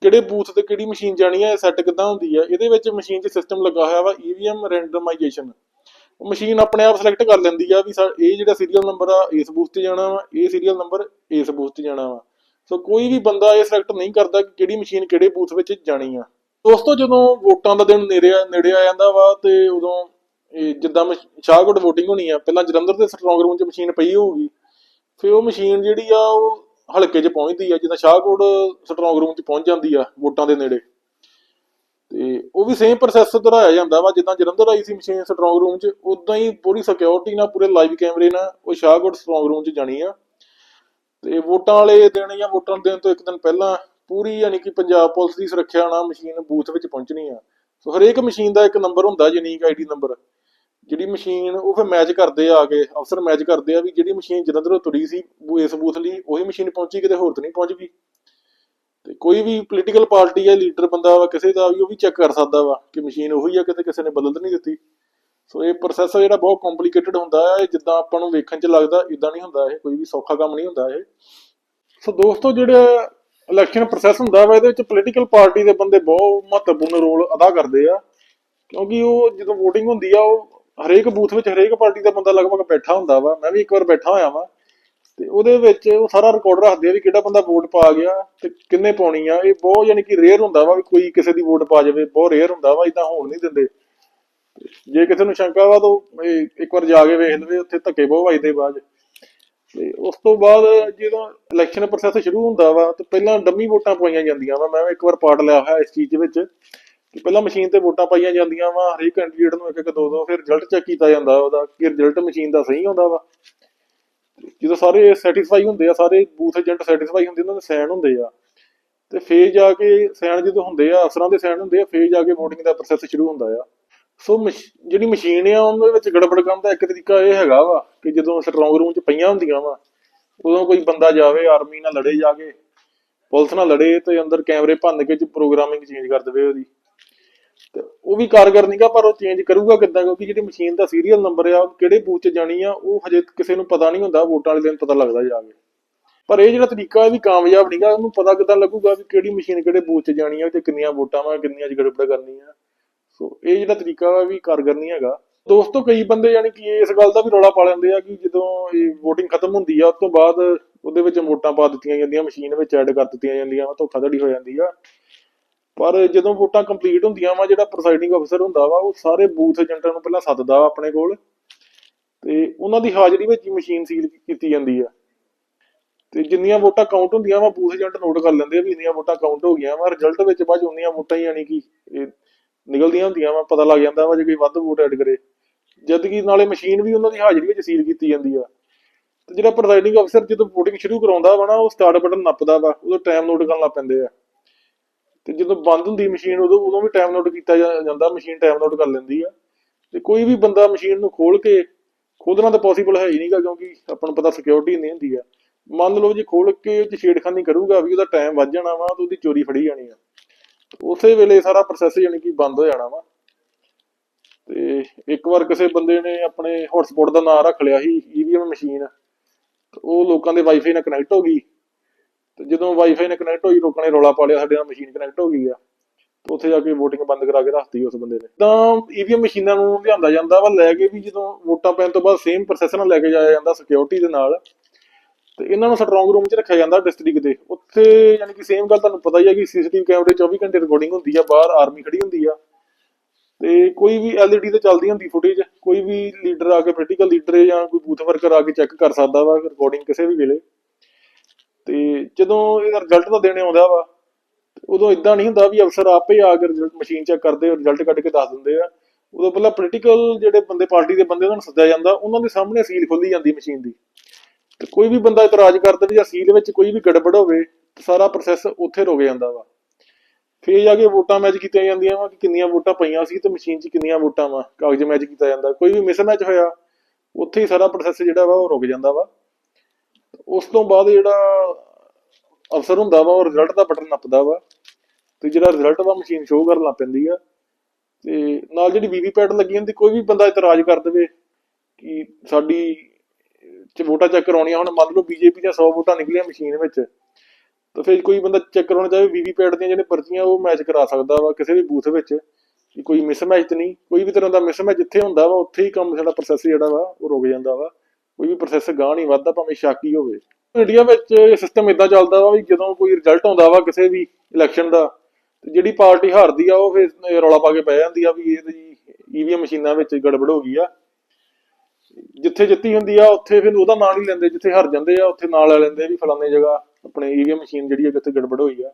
ਕਿਹੜੇ ਬੂਥ ਤੇ ਕਿਹੜੀ ਮਸ਼ੀਨ ਜਾਣੀ ਆ ਸੈੱਟ ਕਿੱਦਾਂ ਹੁੰਦੀ ਆ, ਇਹਦੇ ਵਿੱਚ ਮਸ਼ੀਨ 'ਚ ਸਿਸਟਮ ਲੱਗਾ ਹੋਇਆ ਵਾ ਈਵੀਐਮ ਰੈਂਡਮਾਈਜੇਸ਼ਨ ਮਸ਼ੀਨ ਆਪਣੇ ਆਪ ਸਿਲੈਕਟ ਕਰ ਲੈਂਦੀ ਆ ਵੀ ਸਾ- ਇਹ ਜਿਹੜਾ ਸੀਰੀਅਲ ਨੰਬਰ ਆ, ਇਸ ਬੂਥ ਤੇ ਜਾਣਾ ਵਾ, ਇਹ ਸੀਰੀਅਲ ਨੰਬਰ ਇਸ ਬੂਥ ਤੇ ਜਾਣਾ ਵਾ। ਸੋ ਕੋਈ ਵੀ ਬੰਦਾ ਇਹ ਸਿਲੈਕਟ ਨਹੀਂ ਕਰਦਾ ਕਿ ਕਿਹੜੀ ਮਸ਼ੀਨ ਕਿਹੜੇ ਬੂਥ ਵਿੱਚ ਜਾਣੀ ਆ। ਦੋਸਤੋ, ਜਦੋਂ ਵੋਟਾਂ ਦਾ ਦਿਨ ਨੇੜੇ ਆ ਨੇੜੇ ਆ ਜਾਂਦਾ ਵਾ ਤੇ ਉਦੋਂ ਇਹ ਜਿੱਦਾਂ ਮਸ਼- ਸ਼ਾਹਕੋਟ VOTING ਹੋਣੀ ਆ, ਪਹਿਲਾਂ ਜਲੰਧਰ ਦੇ ਸਟਰੋਂਗ ਰੂਮ 'ਚ ਮਸ਼ੀਨ ਪਈ ਹੋਊਗੀ। ਫਿਰ ਉਹ ਮਸ਼ੀਨ ਜਿਹੜੀ ਆ, ਉਹ ਹਲਕੇ 'ਚ ਪਹੁੰਚਦੀ ਆ, ਜਿੱਦਾਂ ਸ਼ਾਹਕੋਟ ਸਟਰੋਂਗ ਰੂਮ 'ਚ ਪਹੁੰਚ ਜਾਂਦੀ ਆ ਵੋਟਾਂ ਦੇ ਨੇੜੇ। ਤੇ ਉਹ ਵੀ ਸੇਮ ਪ੍ਰੋਸੈਸ ਦੁਹਰਾਇਆ ਜਾਂਦਾ ਵਾ, ਜਿੱਦਾਂ ਜਲੰਧਰ ਆਈ ਸੀ ਮਸ਼ੀਨ ਸਟਰੋਂਗ ਰੂਮ 'ਚ, ਉਦਾਂ ਹੀ ਪੂਰੀ ਸਿਕਿਉਰਿਟੀ ਨਾਲ, ਪੂਰੇ ਲਾਈਵ ਕੈਮਰੇ ਨਾਲ ਉਹ ਸ਼ਾਹਕੋਟ ਸਟਰੋਂਗ ਰੂਮ 'ਚ ਜਾਣੀ ਆ। ਤੇ ਵੋਟਾਂ ਵਾਲੇ ਦਿਨ ਜਾਂ ਵੋਟਾਂ ਦੇਣ ਤੋਂ ਇੱਕ ਦਿਨ ਪਹਿਲਾਂ ਪੂਰੀ ਯਾਨੀ ਕਿ ਪੰਜਾਬ ਪੁਲਿਸ ਦੀ ਸੁਰੱਖਿਆ ਨਾਲ ਮਸ਼ੀਨ ਬੂਥ ਵਿੱਚ ਪਹੁੰਚਣੀ ਆ। ਸੋ ਹਰੇਕ ਮਸ਼ੀਨ ਦਾ ਇੱਕ ਨੰਬਰ ਹੁੰਦਾ ਯੂਨੀਕ ਆਈਡੀ ਨੰਬਰ ਜਿਹੜੀ ਮਸ਼ੀਨ, ਉਹ ਫਿਰ ਮੈਚ ਕਰਦੇ ਆ ਕੇ, ਅਫਸਰ ਮੈਚ ਕਰਦੇ ਆ ਵੀ ਜਿਹੜੀ ਮਸ਼ੀਨ ਜਲੰਧਰੋਂ ਤੁਰੀ ਸੀ ਇਸ ਬੂਥ ਲਈ ਉਹੀ ਮਸ਼ੀਨ ਪਹੁੰਚੀ, ਕਿਤੇ ਹੋਰ ਤਾਂ ਨਹੀਂ ਪਹੁੰਚ ਗਈ। ਤੇ ਕੋਈ ਵੀ ਪੋਲੀਟੀਕਲ ਪਾਰਟੀ ਜਾਂ ਲੀਡਰ ਬੰਦਾ ਵਾ, ਕਿਸੇ ਦਾ ਵੀ, ਉਹ ਵੀ ਚੈੱਕ ਕਰ ਸਕਦਾ ਵਾ ਕਿ ਮਸ਼ੀਨ ਉਹੀ ਆ, ਕਿਤੇ ਕਿਸੇ ਨੇ ਬਦਲ ਤਾਂ ਨਹੀਂ ਦਿੱਤੀ। ਸੋ ਇਹ ਪ੍ਰੋਸੈਸ ਜਿਹੜਾ ਬਹੁਤ ਕੰਪਲਿਕੇਟਡ ਹੁੰਦਾ ਹੈ ਇਹ ਜਿੱਦਾਂ ਆਪਾਂ ਨੂੰ ਵੇਖਣ 'ਚ ਲੱਗਦਾ ਇਦਾਂ ਨਹੀਂ ਹੁੰਦਾ ਇਹ, ਕੋਈ ਵੀ ਸੌਖਾ ਕੰਮ ਨਹੀਂ ਹੁੰਦਾ ਇਹ। ਸੋ ਦੋਸਤੋ, ਜਿਹੜੇ ਇਲੈਕਸ਼ਨ ਪ੍ਰੋਸੈਸ ਹੁੰਦਾ ਵਾ, ਇਹਦੇ ਵਿੱਚ ਪੋਲੀਟੀਕਲ ਪਾਰਟੀ ਦੇ ਬੰਦੇ ਬਹੁਤ ਮਹੱਤਵਪੂਰਨ ਰੋਲ ਅਦਾ ਕਰਦੇ ਆ। ਕਿਉਂਕਿ ਉਹ ਜਦੋਂ VOTING ਹੁੰਦੀ ਆ, ਉਹ ਹਰੇਕ ਬੂਥ ਵਿੱਚ ਹਰੇਕ ਪਾਰਟੀ ਦਾ ਬੰਦਾ ਲਗਭਗ ਬੈਠਾ ਹੁੰਦਾ ਵਾ। ਮੈਂ ਵੀ ਇੱਕ ਵਾਰ ਬੈਠਾ ਹੋਇਆ ਵਾਂ। ਤੇ ਉਹਦੇ ਵਿੱਚ ਉਹ ਸਾਰਾ ਰਿਕਾਰਡ ਰੱਖਦੇ ਆ ਵੀ ਕਿਹੜਾ ਬੰਦਾ ਵੋਟ ਪਾ ਗਿਆ ਤੇ ਕਿੰਨੇ ਪਾਉਣੀ ਆ। ਇਹ ਬਹੁਤ ਯਾਨੀ ਕਿ ਰੇਅਰ ਹੁੰਦਾ ਵਾ ਵੀ ਕੋਈ ਕਿਸੇ ਦੀ ਵੋਟ ਪਾ ਜਾਵੇ। ਬਹੁਤ ਰੇਅਰ ਹੁੰਦਾ ਵਾ ਇਦਾਂ ਹੋਣ ਨਹੀਂ ਦਿੰਦੇ। ਜੇ ਕਿਸੇ ਨੂੰ ਸ਼ੰਕਾ ਵਾ ਤਾਂ ਇੱਕ ਵਾਰ ਜਾ ਕੇ ਵੇਖ ਲਵੇ, ਉੱਥੇ ਧੱਕੇ ਬਹੁਤ ਵੱਜਦੇ ਬਾਅਦ ਤੇ ਉਸ ਤੋਂ ਬਾਅਦ ਜਦੋਂ ਇਲੈਕਸ਼ਨ ਪ੍ਰੋਸੈਸ ਸ਼ੁਰੂ ਹੁੰਦਾ ਵਾ, ਤੇ ਪਹਿਲਾਂ ਡੰਮੀ ਵੋਟਾਂ ਪਾਈਆਂ ਜਾਂਦੀਆਂ ਵਾ। ਮੈਂ ਇੱਕ ਵਾਰ ਪਾਰਟ ਲਿਆ ਹੋਇਆ ਇਸ ਚੀਜ਼ ਦੇ ਵਿੱਚ। ਕਿ ਪਹਿਲਾਂ ਮਸ਼ੀਨ ਤੇ ਵੋਟਾਂ ਪਾਈਆਂ ਜਾਂਦੀਆਂ ਵਾ, ਹਰੇਕ ਕੈਂਡੀਡੇਟ ਨੂੰ ਇੱਕ ਇੱਕ ਦੋ ਦੋ ਫਿਰ ਰਿਜ਼ਲਟ ਚੈੱਕ ਕੀਤਾ ਜਾਂਦਾ ਉਹਦਾ ਕਿ ਰਿਜ਼ਲਟ ਮਸ਼ੀਨ ਦਾ ਸਹੀ ਆਉਂਦਾ ਵਾ। ਜਦੋਂ ਸਾਰੇ ਸੈਟੀਸਫਾਈ ਹੁੰਦੇ ਆ, ਸਾਰੇ ਬੂਥ ਏਜੰਟ ਸੈਟੀਸਫਾਈ ਹੁੰਦੇ, ਉਹਨਾਂ ਦੇ ਸਾਈਨ ਹੁੰਦੇ ਆ। ਤੇ ਫੇਰ ਜਾ ਕੇ ਸਾਈਨ ਜਦੋਂ ਹੁੰਦੇ ਆ, ਅਫਸਰਾਂ ਦੇ ਸਾਈਨ ਹੁੰਦੇ ਆ, ਫੇਰ ਜਾ ਕੇ VOTING ਦਾ ਪ੍ਰੋਸੈਸ ਸ਼ੁਰੂ ਹੁੰਦਾ ਆ। ਸੋ ਮਸ਼- ਜਿਹੜੀ ਮਸ਼ੀਨ ਆ, ਉਹਦੇ ਵਿੱਚ ਗੜਬੜ ਕਰਨ ਦਾ ਇੱਕ ਤਰੀਕਾ ਇਹ ਹੈਗਾ ਵਾ ਕਿ ਜਦੋਂ ਸਟਰੋਂਗ ਰੂਮ 'ਚ ਪਈਆਂ ਹੁੰਦੀਆਂ ਵਾ, ਉਦੋਂ ਕੋਈ ਬੰਦਾ ਜਾਵੇ ਆਰਮੀ ਨਾਲ ਲੜੇ ਜਾ ਕੇ, ਪੁਲਿਸ ਨਾਲ ਲੜੇ ਤੇ ਅੰਦਰ ਕੈਮਰੇ ਭੰਨ ਕੇ ਚ ਪ੍ਰੋਗਰਾਮਿੰਗ ਚੇਂਜ ਕਰ ਦੇਵੇ ਉਹਦੀ। ਉਹ ਵੀ ਕਾਰਗਰ ਨਹੀਂਗਾ, ਪਰ ਉਹ ਚੇਂਜ ਕਰੂਗਾ ਕਿੱਦਾਂ? ਕਿਉਂਕਿ ਜਿਹੜੀ ਮਸ਼ੀਨ ਦਾ ਸੀਰੀਅਲ ਨੰਬਰ ਆ ਕਿਹੜੇ ਬੂਥ 'ਚ ਜਾਣੀ ਆ, ਉਹ ਹਜੇ ਕਿਸੇ ਨੂੰ ਪਤਾ ਨਹੀਂ ਹੁੰਦਾ, ਵੋਟਾਂ ਵਾਲੇ ਦਿਨ ਪਤਾ ਲੱਗਦਾ ਜਾ ਕੇ। ਪਰ ਇਹ ਜਿਹੜਾ ਤਰੀਕਾ ਇਹ ਵੀ ਕਾਮਯਾਬ ਨਹੀਂਗਾ, ਉਹਨੂੰ ਪਤਾ ਕਿੱਦਾਂ ਲੱਗੂਗਾ ਵੀ ਕਿਹੜੀ ਮਸ਼ੀਨ ਕਿਹੜੇ ਬੂਥ 'ਚ ਜਾਣੀ ਆ, ਤੇ ਕਿੰਨੀਆਂ ਵੋਟਾਂ ਵਾ, ਕਿੰਨੀਆਂ 'ਚ ਗੜਬੜ ਕਰਨੀ ਆ ਸੋ ਇਹ ਜਿਹੜਾ ਤਰੀਕਾ ਵਾ ਵੀ ਕਾਰਗਰ ਨਹੀਂ ਹੈਗਾ। ਦੋਸਤੋ, ਕਈ ਬੰਦੇ ਯਾਨੀ ਕਿ ਇਸ ਗੱਲ ਦਾ ਵੀ ਰੌਲਾ ਪਾ ਲੈਂਦੇ ਆ ਕਿ ਜਦੋਂ ਇਹ VOTING ਖਤਮ ਹੁੰਦੀ ਆ, ਉਸ ਤੋਂ ਬਾਅਦ ਉਹਦੇ ਵਿੱਚ ਵੋਟਾਂ ਪਾ ਦਿੱਤੀਆਂ ਜਾਂਦੀਆਂ ਮਸ਼ੀਨ ਵਿੱਚ ਐਡ ਕਰ ਦਿੱਤੀਆਂ ਜਾਂਦੀਆਂ ਵਾ ਧੋਖਾਧੜੀ ਹੋ ਜਾਂਦੀ ਆ। ਪਰ ਜਦੋਂ ਵੋਟਾਂ ਕੰਪਲੀਟ ਹੁੰਦੀਆਂ ਵਾ, ਜਿਹੜਾ ਪ੍ਰੈਜ਼ਾਈਡਿੰਗ ਅਫਸਰ ਹੁੰਦਾ ਵਾ, ਉਹ ਸਾਰੇ ਬੂਥ ਏਜੰਟਾਂ ਨੂੰ ਪਹਿਲਾਂ ਸੱਦਦਾ ਵਾ ਆਪਣੇ ਕੋਲ ਤੇ ਉਹਨਾਂ ਦੀ ਹਾਜ਼ਰੀ ਵਿੱਚ ਹੀ ਮਸ਼ੀਨ ਸੀਲ ਕੀਤੀ ਜਾਂਦੀ ਆ। ਤੇ ਜਿੰਨੀਆਂ ਵੋਟਾਂ ਕਾਊਂਟ ਹੁੰਦੀਆਂ ਵਾ, ਬੂਥ ਏਜੰਟ ਨੋਟ ਕਰ ਲੈਂਦੇ ਆ ਵੀ ਇੰਨੀਆਂ ਵੋਟਾਂ ਕਾਊਂਟ ਹੋ ਗਈਆਂ ਵਾ ਰਿਜ਼ਲਟ ਵਿੱਚ ਬਾਅਦ 'ਚ ਵੋਟਾਂ ਹੀ ਯਾਨੀ ਕਿ ਨਿਕਲਦੀਆਂ ਹੁੰਦੀਆਂ ਵਾ, ਪਤਾ ਲੱਗ ਜਾਂਦਾ ਵਾ ਜੇ ਕੋਈ ਵੱਧ ਵੋਟ ਐਡ ਕਰੇ। ਜਦ ਕਿ ਨਾਲੇ ਮਸ਼ੀਨ ਵੀ ਉਹਨਾਂ ਦੀ ਹਾਜ਼ਰੀ ਵਿੱਚ ਸੀਲ ਕੀਤੀ ਜਾਂਦੀ ਆ। ਤੇ ਜਿਹੜਾ ਪ੍ਰੈਜ਼ਾਈਡਿੰਗ ਅਫਸਰ ਜਦੋਂ VOTING ਸ਼ੁਰੂ ਕਰਾਉਂਦਾ ਵਾ ਨਾ, ਉਹ ਸਟਾਰਟ ਬਟਨ ਨੱਪਦਾ ਵਾ, ਉਦੋਂ ਟਾਈਮ ਨੋਟ ਕਰਨ ਲੱਗ ਪੈਂਦੇ ਆ। ਤੇ ਜਦੋਂ ਬੰਦ ਹੁੰਦੀ ਮਸ਼ੀਨ, ਉਦੋਂ ਉਦੋਂ ਵੀ ਟਾਈਮ ਨੋਟ ਕੀਤਾ ਜਾਂਦਾ, ਮਸ਼ੀਨ ਟਾਈਮ ਨੋਟ ਕਰ ਲੈਂਦੀ ਆ। ਤੇ ਕੋਈ ਵੀ ਬੰਦਾ ਮਸ਼ੀਨ ਨੂੰ ਖੋਲ ਕੇ ਖੋਲਣਾ ਤਾਂ ਪੋਸੀਬਲ ਹੈ ਹੀ ਨਹੀਂਗਾ ਕਿਉਂਕਿ ਆਪਾਂ ਨੂੰ ਪਤਾ ਸਿਕਿਉਰਿਟੀ ਨਹੀਂ ਹੁੰਦੀ ਆ। ਮੰਨ ਲਓ ਜੇ ਖੋਲ ਕੇ ਉਹ 'ਚ ਛੇੜਖਾਨੀ ਕਰੂਗਾ ਵੀ ਉਹਦਾ ਟਾਈਮ ਵੱਧ ਜਾਣਾ ਵਾ, ਤੇ ਉਹਦੀ ਚੋਰੀ ਫੜੀ ਜਾਣੀ ਆ। ਉਸੇ ਵੇਲੇ ਸਾਰਾ ਪ੍ਰੋਸੈਸ ਯਾਨੀ ਕਿ ਬੰਦ ਹੋ ਜਾਣਾ ਵਾ। ਤੇ ਇੱਕ ਵਾਰ ਕਿਸੇ ਬੰਦੇ ਨੇ ਆਪਣੇ ਹੌਟਸਪੌਟ ਦਾ ਨਾਮ ਰੱਖ ਲਿਆ ਸੀ ਈਵੀਐਮ ਮਸ਼ੀਨ। ਤੇ ਉਹ ਲੋਕਾਂ ਦੇ ਵਾਈਫਾਈ ਨਾਲ ਕਨੈਕਟ ਹੋ ਗਈ। ਤੇ ਜਦੋਂ ਵਾਈਫਾਈ ਨਾਲ ਕਨੈਕਟ ਹੋਈ, ਲੋਕਾਂ ਨੇ ਰੌਲਾ ਪਾ ਲਿਆ, ਸਾਡੇ ਨਾਲ ਮਸ਼ੀਨ ਕਨੈਕਟ ਹੋ ਗਈ ਆ, ਤੇ ਉੱਥੇ ਜਾ ਕੇ VOTING ਬੰਦ ਕਰਾ ਕੇ ਰੱਖਤੀ ਉਸ ਬੰਦੇ ਨੇ। ਤਾਂ ਈਵੀਐਮ ਮਸ਼ੀਨਾਂ ਨੂੰ ਲਿਆਂਦਾ ਜਾਂਦਾ ਵਾ, ਲੈ ਕੇ ਵੀ ਜਦੋਂ ਵੋਟਾਂ ਪੈਣ ਤੋਂ ਬਾਅਦ ਸੇਮ ਪ੍ਰੋਸੈਸ ਨਾਲ ਲੈ ਕੇ ਜਾਇਆ ਜਾਂਦਾ ਸਿਕਿਉਰਿਟੀ ਦੇ ਨਾਲ। ਤੇ ਇਹਨਾਂ ਨੂੰ ਸਟਰੋਂਗ ਰੂਮ 'ਚ ਰੱਖਿਆ ਜਾਂਦਾ ਡਿਸਟ੍ਰਿਕਟ ਦੇ। ਉੱਥੇ ਯਾਨੀ ਕਿ ਸੇਮ ਗੱਲ ਤੁਹਾਨੂੰ ਪਤਾ ਹੀ ਹੈ ਕਿ ਸੀਸੀਟੀਵੀ ਕੈਮਰੇ 24 ਘੰਟੇ ਰਿਕਾਰਡਿੰਗ ਹੁੰਦੀ ਆ, ਬਾਹਰ ਆਰਮੀ ਖੜੀ ਹੁੰਦੀ ਆ। ਤੇ ਕੋਈ ਵੀ ਐਲਈਡੀ ਤੇ ਚੱਲਦੀ ਹੁੰਦੀ ਫੁਟੇਜ ਕੋਈ ਵੀ ਲੀਡਰ ਆ ਕੇ ਪੋਲੀਟੀਕਲ ਲੀਡਰ ਜਾਂ ਕੋਈ ਬੂਥ ਵਰਕਰ ਆ ਕੇ ਚੈੱਕ ਕਰ ਸਕਦਾ ਵਾ ਰਿਕਾਰਡਿੰਗ ਕਿਸੇ ਵੀ ਵੇਲੇ। ਤੇ ਜਦੋਂ ਇਹਦਾ ਰਿਜ਼ਲਟ ਤਾਂ ਦੇਣੇ ਆਉਂਦਾ ਵਾ ਉਦੋਂ ਇਦਾਂ ਨਹੀਂ ਹੁੰਦਾ ਵੀ ਅਫਸਰ ਆਪੇ ਆ ਕੇ ਰਿਜ਼ਲਟ ਮਸ਼ੀਨ ਚੈੱਕ ਕਰਦੇ ਰਿਜ਼ਲਟ ਕੱਢ ਕੇ ਦੱਸ ਦਿੰਦੇ ਆ। ਉਦੋਂ ਪਹਿਲਾਂ ਪੋਲੀਟੀਕਲ ਜਿਹੜੇ ਬੰਦੇ, ਪਾਰਟੀ ਦੇ ਬੰਦੇ ਉਹਨਾਂ ਨੂੰ ਸੱਦਿਆ ਜਾਂਦਾ, ਉਹਨਾਂ ਦੇ ਸਾਹਮਣੇ ਸੀਲ ਖੋਲੀ ਜਾਂਦੀ ਮਸ਼ੀਨ ਦੀ। ਤੇ ਕੋਈ ਵੀ ਬੰਦਾ ਇਤਰਾਜ਼ ਕਰਦਾ ਦੇਵੇ ਜਾਂ ਸੀਲ ਵਿੱਚ ਕੋਈ ਵੀ ਗੜਬੜ ਹੋਵੇ ਸਾਰਾ ਪ੍ਰੋਸੈਸ ਉੱਥੇ ਰੁਕ ਜਾਂਦਾ ਵਾ। ਫੇਰ ਜਾ ਕੇ ਵੋਟਾਂ ਮੈਚ ਕੀਤੀਆਂ ਜਾਂਦੀਆਂ ਵਾ ਕਿ ਕਿੰਨੀਆਂ ਵੋਟਾਂ ਪਈਆਂ ਸੀ ਤੇ ਮਸ਼ੀਨ 'ਚ ਕਿੰਨੀਆਂ ਵੋਟਾਂ ਵਾ, ਕਾਗਜ਼ ਮੈਚ ਕੀਤਾ ਜਾਂਦਾ। ਕੋਈ ਵੀ ਮਿਸਮੈਚ ਹੋਇਆ, ਉੱਥੇ ਹੀ ਸਾਰਾ ਪ੍ਰੋਸੈਸ ਜਿਹੜਾ ਵਾ ਉਹ ਰੁਕ ਜਾਂਦਾ ਵਾ। ਉਸ ਤੋਂ ਬਾਅਦ ਜਿਹੜਾ ਅਫਸਰ ਹੁੰਦਾ ਵਾ, ਉਹ ਰਿਜ਼ਲਟ ਦਾ ਬਟਨ ਨੱਪਦਾ ਵਾ ਤੇ ਜਿਹੜਾ ਰਿਜ਼ਲਟ ਵਾ ਮਸ਼ੀਨ ਸ਼ੋਅ ਕਰਨ ਲੱਗ ਪੈਂਦੀ ਆ ਤੇ ਨਾਲ ਜਿਹੜੀ ਵੀਵੀ ਵੀਵੀਪੈਟ ਲੱਗੀ ਹੁੰਦੀ, ਕੋਈ ਵੀ ਬੰਦਾ ਇਤਰਾਜ਼ ਕਰ ਦੇਵੇ ਕਿ ਸਾਡੀ ਚ ਵੋਟਾਂ ਚੈੱਕ ਕਰਾਉਣੀਆਂ ਹੁਣ, ਮੰਨ ਲਓ ਬੀਜੇਪੀ ਦੀਆਂ 100 ਵੋਟਾਂ ਨਿਕਲੀਆਂ ਮਸ਼ੀਨ ਵਿੱਚ, ਤਾਂ ਫਿਰ ਕੋਈ ਬੰਦਾ ਚੈੱਕ ਕਰਾਉਣਾ ਚਾਹੇ ਵੀਵੀਪੈਟ ਦੀਆਂ ਜਿਹੜੇ ਪਰਚੀਆਂ ਉਹ ਮੈਚ ਕਰਾ ਸਕਦਾ ਵਾ ਕਿਸੇ ਵੀ ਬੂਥ ਵਿੱਚ ਕਿ ਕੋਈ ਮਿਸਮੈਚ ਨਹੀਂ, ਕੋਈ ਵੀ ਤਰ੍ਹਾਂ ਦਾ ਮਿਸਮੈਚ ਜਿੱਥੇ ਹੁੰਦਾ ਵਾ, ਉੱਥੇ ਹੀ ਕੰਮ ਸਾਡਾ ਪ੍ਰੋਸੈਸ ਜਿਹੜਾ ਵਾ, ਉਹ ਰੁਕ ਜਾਂਦਾ ਵਾ। ਕੋਈ ਵੀ ਪ੍ਰੋਸੈਸ ਗਾਹ ਨਹੀਂ ਵੱਧਦਾ, ਭਾਵੇਂ ਸ਼ੱਕ ਹੀ ਹੋਵੇ। ਇੰਡੀਆ ਵਿੱਚ ਸਿਸਟਮ ਇਦਾਂ ਚੱਲਦਾ ਵਾ ਵੀ ਜਦੋਂ ਕੋਈ ਰਿਜ਼ਲਟ ਆਉਂਦਾ ਵਾ ਕਿਸੇ ਵੀ ਇਲੈਕਸ਼ਨ ਦਾ ਜਿਹੜੀ ਪਾਰਟੀ ਹਾਰਦੀ ਆ, ਉਹ ਫਿਰ ਰੌਲਾ ਪਾ ਕੇ ਪੈ ਜਾਂਦੀ ਆ ਵੀ ਇਹ ਇਹਦੀ ਈਵੀਐਮ ਮਸ਼ੀਨਾਂ ਵਿੱਚ ਗੜਬੜ ਹੋ ਗਈ ਆ। ਜਿੱਥੇ ਜਿੱਤੀ ਹੁੰਦੀ ਆ, ਉੱਥੇ ਫਿਰ ਉਹਦਾ ਨਾਂ ਨਹੀਂ ਲੈਂਦੇ, ਜਿੱਥੇ ਹਾਰ ਜਾਂਦੇ ਆ, ਉੱਥੇ ਨਾਂ ਲੈ ਲੈਂਦੇ ਵੀ ਫਲਾਣੇ ਜਗ੍ਹਾ ਆਪਣੇ ਈਵੀਐਮ ਮਸ਼ੀਨ ਜਿਹੜੀ ਆ, ਜਿੱਥੇ ਗੜਬੜ ਹੋਈ ਆ।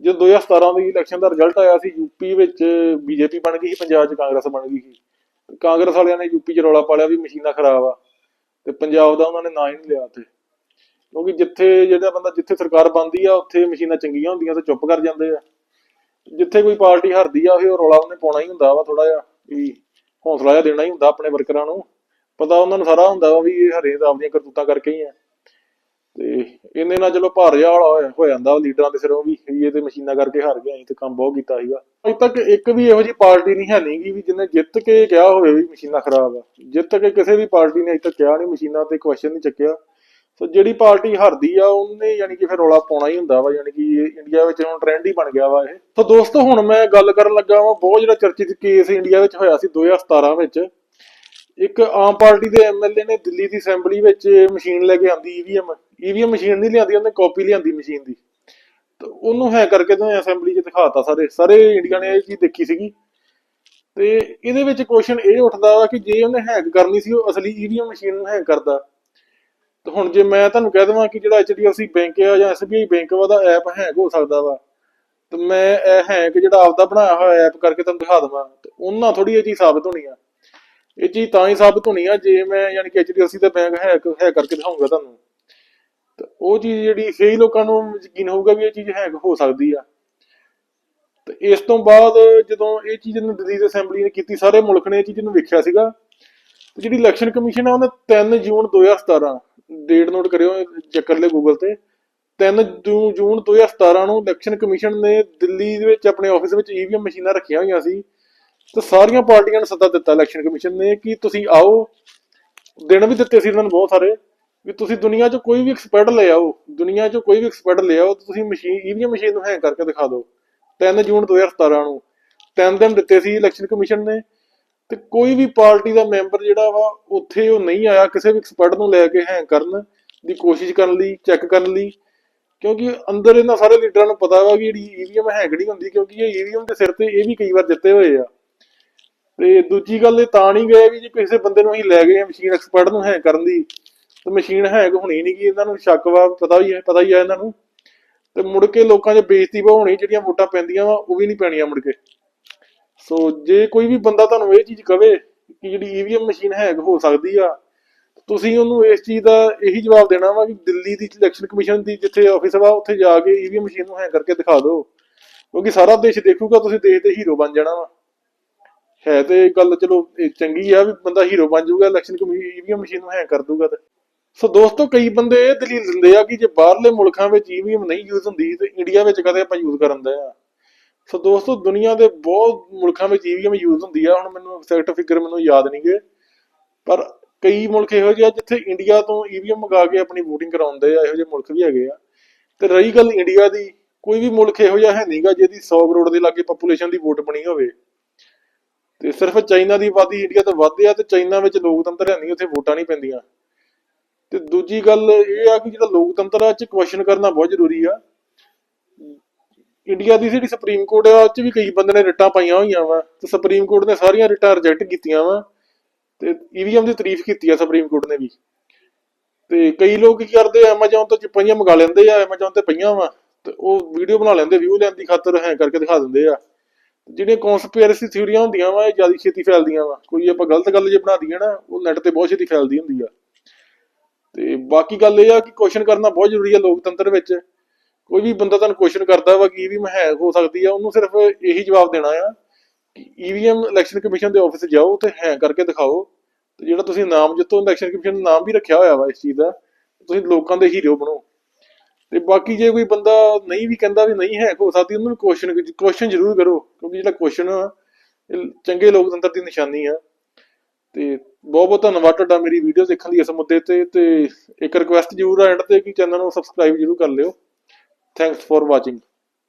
ਜਦੋਂ 2017 ਦੀ ਇਲੈਕਸ਼ਨ ਦਾ ਰਿਜ਼ਲਟ ਆਇਆ ਸੀ ਯੂਪੀ ਵਿੱਚ ਬੀਜੇਪੀ ਬਣ ਗਈ ਸੀ, ਪੰਜਾਬ 'ਚ ਕਾਂਗਰਸ ਬਣ ਗਈ ਸੀ। ਤੇ ਕਾਂਗਰਸ ਵਾਲਿਆਂ ਨੇ ਯੂਪੀ 'ਚ ਰੌਲਾ ਪਾ ਲਿਆ ਵੀ ਮਸ਼ੀਨਾਂ ਖਰਾਬ ਆ। ਤੇ ਪੰਜਾਬ ਦਾ ਉਹਨਾਂ ਨੇ ਨਾਂ ਹੀ ਨਹੀਂ ਲਿਆ ਉੱਥੇ। ਕਿਉਂਕਿ ਜਿੱਥੇ ਜਿਹੜਾ ਬੰਦਾ, ਜਿੱਥੇ ਸਰਕਾਰ ਬੰਦੀ ਆ, ਉੱਥੇ ਮਸ਼ੀਨਾਂ ਚੰਗੀਆਂ ਹੁੰਦੀਆਂ ਤੇ ਚੁੱਪ ਕਰ ਜਾਂਦੇ ਆ। ਜਿੱਥੇ ਕੋਈ ਪਾਰਟੀ ਹਾਰਦੀ ਆ, ਉਹ ਰੌਲਾ ਉਹਨੇ ਪਾਉਣਾ ਹੀ ਹੁੰਦਾ ਵਾ ਥੋੜਾ ਜਿਹਾ, ਵੀ ਹੌਸਲਾ ਜਿਹਾ ਦੇਣਾ ਹੀ ਹੁੰਦਾ ਆਪਣੇ ਵਰਕਰਾਂ ਨੂੰ। ਪਤਾ ਉਹਨਾਂ ਨੂੰ ਸਾਰਾ ਹੁੰਦਾ ਵਾ ਵੀ ਇਹ ਹਰੇ ਤਾਂ ਆਪਦੀਆਂ ਕਰਤੂਤਾਂ ਕਰਕੇ ਹੀ ਆ। ਤੇ ਇਹਨੇ ਨਾਲ ਚਲੋ ਭਾਰ ਜਿਹਾ ਵਾਲਾ ਹੋਇਆ- ਹੋ ਜਾਂਦਾ ਲੀਡਰਾਂ ਦੇ ਸਿਰੋਂ ਵੀ ਇਹ ਤੇ ਮਸ਼ੀਨਾਂ ਕਰਕੇ ਹਾਰ ਗਿਆ ਅਸੀਂ ਤੇ ਕੰਮ ਬਹੁਤ ਕੀਤਾ ਸੀਗਾ। ਅਜੇ ਤੱਕ ਇੱਕ ਵੀ ਇਹੋ ਜਿਹੀ ਪਾਰਟੀ ਨਹੀਂ ਹੈ ਨਹੀਂਗੀ ਵੀ ਜਿਹਨੇ ਜਿੱਤ ਕੇ ਕਿਹਾ ਹੋਵੇ ਵੀ ਮਸ਼ੀਨਾਂ ਖਰਾਬ ਆ। ਜਿੱਤ ਕੇ ਕਿਸੇ ਵੀ ਪਾਰਟੀ ਨੇ ਅਜੇ ਤੱਕ ਕਿਹਾ ਨਹੀਂ ਮਸ਼ੀਨਾਂ ਤੇ ਕੁਐਸਚਨ ਨਹੀਂ ਚੱਕਿਆ। ਸੋ ਜਿਹੜੀ ਪਾਰਟੀ ਹਾਰਦੀ ਆ, ਉਹਨੇ ਯਾਨੀ ਕਿ ਫਿਰ ਰੌਲਾ ਪਾਉਣਾ ਹੀ ਹੁੰਦਾ ਵਾ, ਯਾਨੀ ਕਿ ਇੰਡੀਆ ਵਿੱਚ ਹੁਣ ਟ੍ਰੈਂਡ ਹੀ ਬਣ ਗਿਆ ਵਾ ਇਹ। ਸੋ ਦੋਸਤੋ, ਹੁਣ ਮੈਂ ਗੱਲ ਕਰਨ ਲੱਗਾ ਵਾਂ, ਬਹੁਤ ਜਿਹੜਾ ਚਰਚਿਤ ਕੇਸ ਇੰਡੀਆ ਵਿੱਚ ਹੋਇਆ ਸੀ 2017 ਵਿੱਚ। ਇੱਕ ਆਮ ਪਾਰਟੀ ਦੇ ਐਮਐਲਏ ਨੇ ਦਿੱਲੀ ਦੀ ਅਸੈਂਬਲੀ ਵਿੱਚ ਮਸ਼ੀਨ ਲੈ ਕੇ ਆਂਦੀ ਈਵੀਐਮ ਈਵੀਐਮ ਮਸ਼ੀਨ ਨਹੀਂ ਲਿਆਂਦੀ, ਉਹਨੇ ਕਾਪੀ ਲਿਆਂਦੀ ਮਸ਼ੀਨ ਦੀ। ਤੇ ਉਹਨੂੰ ਹੈ ਕਰਕੇ ਤੇ ਅਸੈਂਬਲੀ 'ਚ ਦਿਖਾਤਾ ਸਾਰੇ। ਸਾਰੇ ਇੰਡੀਆ ਨੇ ਇਹ ਚੀਜ਼ ਦੇਖੀ ਸੀਗੀ। ਤੇ ਇਹਦੇ ਵਿੱਚ ਕੁਐਸਚਨ ਇਹ ਉੱਠਦਾ ਵਾ ਕਿ ਜੇ ਉਹਨੇ ਹੈਕ ਕਰਨੀ ਸੀ, ਉਹ ਅਸਲੀ ਈਵੀਐਮ ਮਸ਼ੀਨ ਨੂੰ ਹੈਕ ਕਰਦਾ। ਤੇ ਹੁਣ ਜੇ ਮੈਂ ਤੁਹਾਨੂੰ ਕਹਿ ਦਵਾਂ ਕਿ ਜਿਹੜਾ HDFC ਬੈਂਕ ਆ ਜਾਂ SBI ਬੈਂਕ ਵਾ, ਉਹਦਾ ਐਪ ਹੈਕ ਹੋ ਸਕਦਾ ਵਾ। ਤੇ ਮੈਂ ਇਹ ਹੈਕ ਜਿਹੜਾ ਆਪਦਾ ਬਣਾਇਆ ਹੋਇਆ ਐਪ ਕਰਕੇ ਤੁਹਾਨੂੰ ਦਿਖਾ ਦਵਾਂ। ਤੇ ਉਹਨਾਂ ਥੋੜੀ ਇਹ ਚੀਜ਼ ਸਾਬਤ ਹੋਣੀ ਆ। ਇਹ ਚੀਜ਼ ਤਾਂ ਹੀ ਸਾਬਤ ਹੋਣੀ ਆ ਜੇ ਮੈਂ ਯਾਨੀ ਕਿ HDFC ਦਾ ਬੈਂਕ ਹੈਕ ਹੈਕ ਕਰਕੇ ਦਿਖਾਉਂਗਾ ਤੁਹਾਨੂੰ। ਉਹ ਚੀਜ਼ ਜਿਹੜੀ ਕਈ ਲੋਕਾਂ ਨੂੰ ਯਕੀਨ ਹੋਊਗਾ ਵੀ ਇਹ ਚੀਜ਼ ਹੈਕ ਹੋ ਸਕਦੀ ਆ। ਤੇ ਇਸ ਤੋਂ ਬਾਅਦ ਜਦੋਂ ਇਹ ਚੀਜ਼ ਨੂੰ ਦਿੱਲੀ ਅਸੈਂਬਲੀ ਨੇ ਕੀਤੀ, ਸਾਰੇ ਮੁਲਕ ਨੇ ਇਹ ਚੀਜ਼ ਨੂੰ ਵੇਖਿਆ ਸੀਗਾ। ਤੇ ਜਿਹੜੀ ਇਲੈਕਸ਼ਨ ਕਮਿਸ਼ਨ ਆ, ਉਹਨੇ 3 ਜੂਨ 2017 ਡੇਟ ਨੋਟ ਕਰਿਓ, ਚੈੱਕ ਕਰ ਗੂਗਲ ਤੇ। 3 ਜੂਨ 2017 ਨੂੰ ਇਲੈਕਸ਼ਨ ਕਮਿਸ਼ਨ ਨੇ ਦਿੱਲੀ ਦੇ ਵਿੱਚ ਆਪਣੇ ਆਫਿਸ ਵਿੱਚ ਈਵੀਐਮ ਮਸ਼ੀਨਾਂ ਰੱਖੀਆਂ ਹੋਈਆਂ ਸੀ। ਤੇ ਸਾਰੀਆਂ ਪਾਰਟੀਆਂ ਨੂੰ ਸੱਦਾ ਦਿੱਤਾ ਇਲੈਕਸ਼ਨ ਕਮਿਸ਼ਨ ਨੇ ਕਿ ਤੁਸੀਂ ਆਓ। ਦਿਨ ਵੀ ਦਿੱਤੇ ਸੀ ਇਹਨਾਂ ਨੂੰ ਬਹੁਤ ਸਾਰੇ। ਵੀ ਤੁਸੀਂ ਦੁਨੀਆ 'ਚ ਕੋਈ ਵੀ ਐਕਸਪਰਟ ਲੈ ਆਓ, ਦੁਨੀਆ 'ਚ ਕੋਈ ਵੀ ਐਕਸਪਰਟ ਲੈ ਆਓ ਤੁਸੀਂ ਮਸ਼ੀਨ ਈਵੀਐਮ ਮਸ਼ੀਨ ਨੂੰ ਹੈਕ ਕਰਕੇ ਦਿਖਾ ਦਿਓ। 3 ਜੂਨ 2017 ਨੂੰ 3 ਦਿਨ ਦਿੱਤੇ ਸੀ ਇਲੈਕਸ਼ਨ ਕਮਿਸ਼ਨ ਨੇ, ਤੇ ਕੋਈ ਵੀ ਪਾਰਟੀ ਦਾ ਮੈਂਬਰ ਜਿਹੜਾ ਵਾ, ਉੱਥੇ ਉਹ ਨਹੀਂ ਆਇਆ, ਕਿਸੇ ਵੀ ਐਕਸਪਰਟ ਨੂੰ ਲੈ ਕੇ ਹੈਕ ਕਰਨ ਦੀ ਕੋਸ਼ਿਸ਼ ਕਰਨ ਲਈ ਚੈੱਕ ਕਰਨ ਲਈ, ਕਿਉਂਕਿ ਅੰਦਰ ਇਹਨਾਂ ਸਾਰੇ ਲੀਡਰਾਂ ਨੂੰ ਪਤਾ ਵਾ ਕਿ ਜਿਹੜੀ ਈਵੀਐਮ ਹੈਕ ਹੁੰਦੀ, ਕਿਉਂਕਿ ਇਹ ਈਵੀਐਮ ਦੇ ਸਿਰ ਤੇ ਇਹ ਵੀ ਕਈ ਵਾਰ ਜਿੱਤੇ ਹੋਏ ਆ। ਤੇ ਦੂਜੀ ਗੱਲ ਇਹ ਤਾਂ ਨਹੀਂ ਗਏ ਵੀ ਜੇ ਕਿਸੇ ਬੰਦੇ ਨੂੰ ਅਸੀਂ ਲੈ ਗਏ ਮਸ਼ੀਨ ਐਕਸਪਰਟ ਨੂੰ ਹੈਕ ਕਰਨ ਦੀ ਤੇ ਮਸ਼ੀਨ ਹੈਕ ਹੋਣੀ ਨਹੀਂ ਗੀ ਇਹਨਾਂ ਨੂੰ ਸ਼ੱਕ ਵਾ, ਪਤਾ ਹੀ ਹੈ, ਪਤਾ ਹੀ ਆ ਇਹਨਾਂ ਨੂੰ। ਤੇ ਮੁੜ ਕੇ ਲੋਕਾਂ 'ਚ ਬੇਇੱਜ਼ਤੀ ਵਾ ਜਿਹੜੀਆਂ ਵੋਟਾਂ ਪੈਂਦੀਆਂ ਵਾ, ਉਹ ਵੀ ਨਹੀਂ ਪੈਣੀਆਂ ਮੁੜ ਕੇ। ਸੋ ਜੇ ਕੋਈ ਵੀ ਬੰਦਾ ਤੁਹਾਨੂੰ ਇਹ ਚੀਜ਼ ਕਵੇ ਕਿ ਜਿਹੜੀ ਈਵੀਐਮ ਮਸ਼ੀਨ ਹੈਕ ਹੋ ਸਕਦੀ ਆ, ਤੁਸੀਂ ਉਹਨੂੰ ਇਸ ਚੀਜ਼ ਦਾ ਇਹੀ ਜਵਾਬ ਦੇਣਾ ਵਾ ਕਿ ਦਿੱਲੀ ਦੀ ਇਲੈਕਸ਼ਨ ਕਮਿਸ਼ਨ ਦੀ ਜਿੱਥੇ ਆਫਿਸ ਵਾ, ਉੱਥੇ ਜਾ ਕੇ ਈਵੀਐਮ ਮਸ਼ੀਨ ਨੂੰ ਹੈਕ ਕਰਕੇ ਦਿਖਾ ਦਿਓ। ਕਿਉਂਕਿ ਸਾਰਾ ਦੇਸ਼ ਦੇਖੂਗਾ, ਤੁਸੀਂ ਦੇਸ਼ ਦੇ ਹੀਰੋ ਬਣ ਜਾਣਾ ਵਾ। ਹੈ ਤੇ ਗੱਲ ਚਲੋ ਚੰਗੀ ਆ ਵੀ ਬੰਦਾ ਹੀਰੋ ਬਣ ਜਾਊਗਾ, ਇਲੈਕਸ਼ਨ ਕਮਿਸ਼ਨ ਈਵੀਐਮ ਮਸ਼ੀਨ ਨੂੰ ਹੈਕ ਕਰ ਦੂਗਾ ਤੇ। ਸੋ ਦੋਸਤੋ, ਕਈ ਬੰਦੇ ਇਹ ਦਲੀਲ ਦਿੰਦੇ ਆ ਕਿ ਜੇ ਬਾਹਰਲੇ ਮੁਲਕਾਂ ਵਿੱਚ ਈਵੀਐਮ ਨਹੀਂ ਯੂਜ਼ ਹੁੰਦੀ, ਤੇ ਇੰਡੀਆ ਵਿੱਚ ਕਦੇ ਆਪਾਂ ਯੂਜ਼ ਕਰਨ ਦੇ ਆ। ਸੋ ਦੋਸਤੋ, ਦੁਨੀਆ ਦੇ ਬਹੁਤ ਮੁਲਕਾਂ ਵਿੱਚ ਈਵੀਐਮ ਯੂਜ਼ ਹੁੰਦੀ ਆ। ਹੁਣ ਮੈਨੂੰ ਐਗਜ਼ੈਕਟ ਫਿਗਰ ਮੈਨੂੰ ਯਾਦ ਨਹੀਂਗੇ ਪਰ ਕਈ ਮੁਲਕ ਇਹੋ ਜਿਹੇ ਆ ਜਿੱਥੇ ਇੰਡੀਆ ਤੋਂ ਈਵੀਐਮ ਮੰਗਾ ਕੇ ਆਪਣੀ VOTING ਕਰਾਉਂਦੇ ਆ, ਇਹੋ ਜਿਹੇ ਮੁਲਕ ਵੀ ਹੈਗੇ ਆ। ਤੇ ਰਹੀ ਗੱਲ ਇੰਡੀਆ ਦੀ, ਕੋਈ ਵੀ ਮੁਲਕ ਇਹੋ ਜਿਹਾ ਹੈ ਨਹੀਂਗਾ ਜਿਹਦੀ 100 ਕਰੋੜ ਦੇ ਲਾਗੇ ਪੋਪੂਲੇਸ਼ਨ ਦੀ ਵੋਟ ਬਣੀ ਹੋਵੇ। ਤੇ ਸਿਰਫ ਚਾਈਨਾ ਦੀ ਆਬਾਦੀ ਇੰਡੀਆ ਤੋਂ ਵੱਧ ਆ ਤੇ ਚਾਈਨਾ ਵਿੱਚ ਲੋਕਤੰਤਰ ਹੈ ਨਹੀਂ, ਉੱਥੇ ਵੋਟਾਂ ਨਹੀਂ ਪੈਂਦੀਆਂ। ਤੇ ਦੂਜੀ ਗੱਲ ਇਹ ਆ ਕਿ ਜਿਹੜਾ ਲੋਕਤੰਤਰ ਆ ਚ ਕੁਐਸਚਨ ਕਰਨਾ ਬਹੁਤ ਜ਼ਰੂਰੀ ਆ। ਇੰਡੀਆ ਦੀ ਜਿਹੜੀ ਸੁਪਰੀਮ ਕੋਰਟ ਆ, ਉਹ ਚ ਵੀ ਕਈ ਬੰਦੇ ਨੇ ਰਿਟਾਂ ਪਾਈਆਂ ਹੋਈਆਂ ਵਾ ਤੇ ਸੁਪਰੀਮ ਕੋਰਟ ਨੇ ਸਾਰੀਆਂ ਰਿਟਾਂ ਰਿਜੈਕਟ ਕੀਤੀਆਂ ਵਾ ਤੇ ਈਵੀਐਮ ਦੀ ਤਾਰੀਫ ਕੀਤੀ ਆ ਸੁਪਰੀਮ ਕੋਰਟ ਨੇ ਵੀ। ਤੇ ਕਈ ਲੋਕ ਕੀ ਕਰਦੇ ਆ, Amazon ਤੋਂ ਚਿੱਪਾਂ ਮੰਗਾ ਲੈਂਦੇ ਆ, Amazon ਤੇ ਪਈਆਂ ਵਾ ਤੇ ਉਹ ਵੀਡੀਓ ਬਣਾ ਲੈਂਦੇ ਵਿਊ ਲੈਣ ਦੀ ਖਾਤਰ ਹੈ ਕਰਕੇ ਦਿਖਾ ਦਿੰਦੇ ਆ। ਜਿਹੜੀਆਂ ਕਨਸਪੀਰੇਸੀ ਥਿਊਰੀਆਂ ਹੁੰਦੀਆਂ ਵਾ, ਇਹ ਜ਼ਿਆਦਾ ਛੇਤੀ ਫੈਲਦੀਆਂ ਵਾ। ਕੋਈ ਆਪਾਂ ਗਲਤ ਗੱਲ ਜੇ ਬਣਾ ਦਈਏ ਨਾ, ਉਹ ਨੈਟ ਤੇ ਬਹੁਤ ਛੇਤੀ ਫੈਲਦੀ ਹੁੰਦੀ ਆ। ਤੇ ਬਾਕੀ ਗੱਲ ਇਹ ਆ ਕਿ ਕੁਐਸਚਨ ਕਰਨਾ ਬਹੁਤ ਜ਼ਰੂਰੀ ਹੈ ਲੋਕਤੰਤਰ ਵਿੱਚ। ਕੋਈ ਵੀ ਬੰਦਾ ਤੁਹਾਨੂੰ ਕੁਐਸਚਨ ਕਰਦਾ ਵਾ ਕਿ ਈਵੀਐਮ ਹੈਕ ਹੋ ਸਕਦੀ ਆ, ਉਹਨੂੰ ਸਿਰਫ ਇਹੀ ਜਵਾਬ ਦੇਣਾ ਆ ਕਿ ਈਵੀਐਮ ਇਲੈਕਸ਼ਨ ਕਮਿਸ਼ਨ ਦੇ ਆਫਿਸ ਜਾਓ ਤੇ ਹੈਕ ਕਰਕੇ ਦਿਖਾਓ। ਤੇ ਜਿਹੜਾ ਤੁਸੀਂ ਨਾਮ ਜਿੱਤੋਂ ਇਲੈਕਸ਼ਨ ਕਮਿਸ਼ਨ ਨੇ ਨਾਮ ਵੀ ਰੱਖਿਆ ਹੋਇਆ ਵਾ ਇਸ ਚੀਜ਼ ਦਾ, ਤੁਸੀਂ ਲੋਕਾਂ ਦੇ ਹੀਰੋ ਬਣੋ। ਤੇ ਬਾਕੀ ਜੇ ਕੋਈ ਬੰਦਾ ਨਹੀਂ ਵੀ ਕਹਿੰਦਾ ਵੀ ਨਹੀਂ ਹੈਕ ਹੋ ਸਕਦੀ, ਉਹਨੂੰ ਕੁਐਸਚਨ ਕੁਐਸਚਨ ਜ਼ਰੂਰ ਕਰੋ, ਕਿਉਂਕਿ ਜਿਹੜਾ ਕੁਐਸਚਨ ਆ ਚੰਗੇ ਲੋਕਤੰਤਰ ਦੀ ਨਿਸ਼ਾਨੀ ਆ। ਤੇ ਬਹੁਤ ਬਹੁਤ ਧੰਨਵਾਦ ਤੁਹਾਡਾ ਮੇਰੀ ਵੀਡੀਓ ਦੇਖਣ ਲਈ ਇਸ ਮੁੱਦੇ ਤੇ ਤੇ ਇੱਕ ਰਿਕੁਐਸਟ ਜ਼ਰੂਰ ਆ ਐਂਡ ਤੇ ਕਿ ਚੈਨਲ ਨੂੰ ਸਬਸਕ੍ਰਾਈਬ ਜ਼ਰੂਰ ਕਰ ਲਿਓ। Thanks for watching